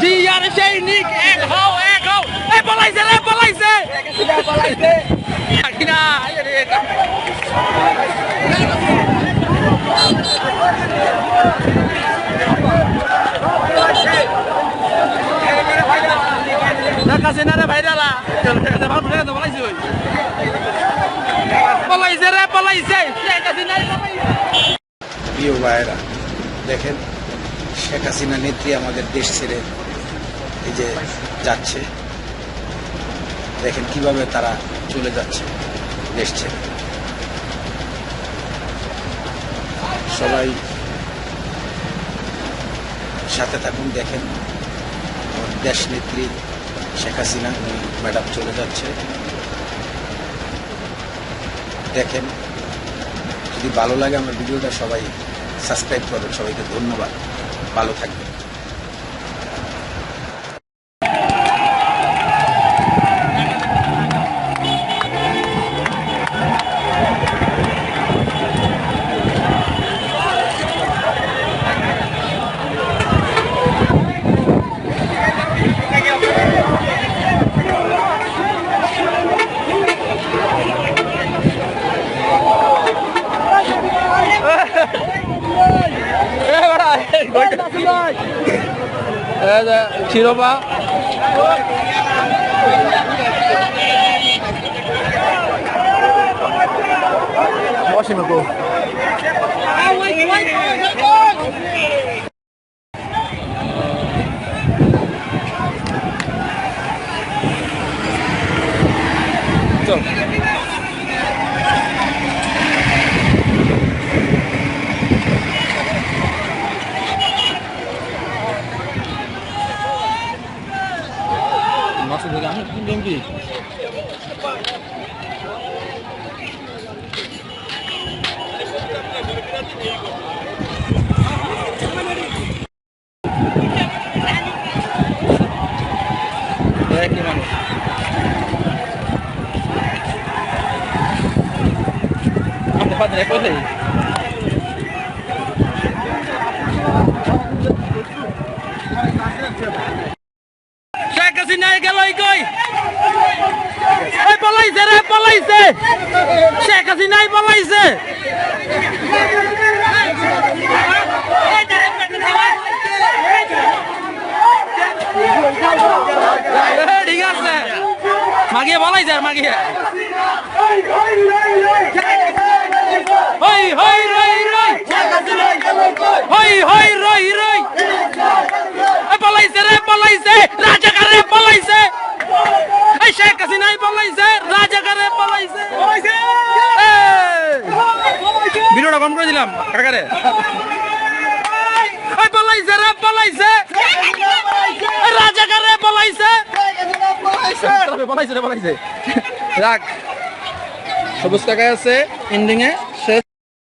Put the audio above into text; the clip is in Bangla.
জি আর সৈনিক এক হও এক হও এ পলাইছে রে পলাইছে কিনা কাছে না রে ভাইরালা পলাইছে ওই পলাইছে রে পলাইছে শেখ হাসিনা প্রিয় ভাইয়েরা দেখেন, শেখ হাসিনা নেত্রী আমাদের দেশ ছেড়ে এই যে যাচ্ছে। দেখেন কীভাবে তারা চলে যাচ্ছে দেশ ছেড়ে। সবাই সাথে থাকুন, দেখেন দেশ নেত্রী শেখ হাসিনা ম্যাডাম চলে যাচ্ছে। দেখেন, যদি ভালো লাগে আমার ভিডিওটা, সবাই সাবস্ক্রাইব করবেন সবাইকে ধন্যবাদ। ভালো থাকবেন। শিরোপা বসেন Pegar ninguém bicho. É aqui, coisa aí. Hasina গেল কই পলাইছে রে, পলাইছে। শেখ হাসিনাই পলাইছে। ঠিক আছে। মাগিয়ে পলাইছে আর মাগিয়ে। হই হই, রই রই। হই হই, রই রই এ, পলাইছে রে পলাইছে রাজাকারে পলাইছে এই শেখ হাসিনাই পলাইছে রাজাকারে পলাইছে এ, ভিডিওটা কম করে দিলাম। কাকারে পলাইছে রে পলাইছে রাজাকারে পলাইছে পলাইছে রে পলাইছে রাখ। সবুজ টাকায় আছে এন্ডিং এ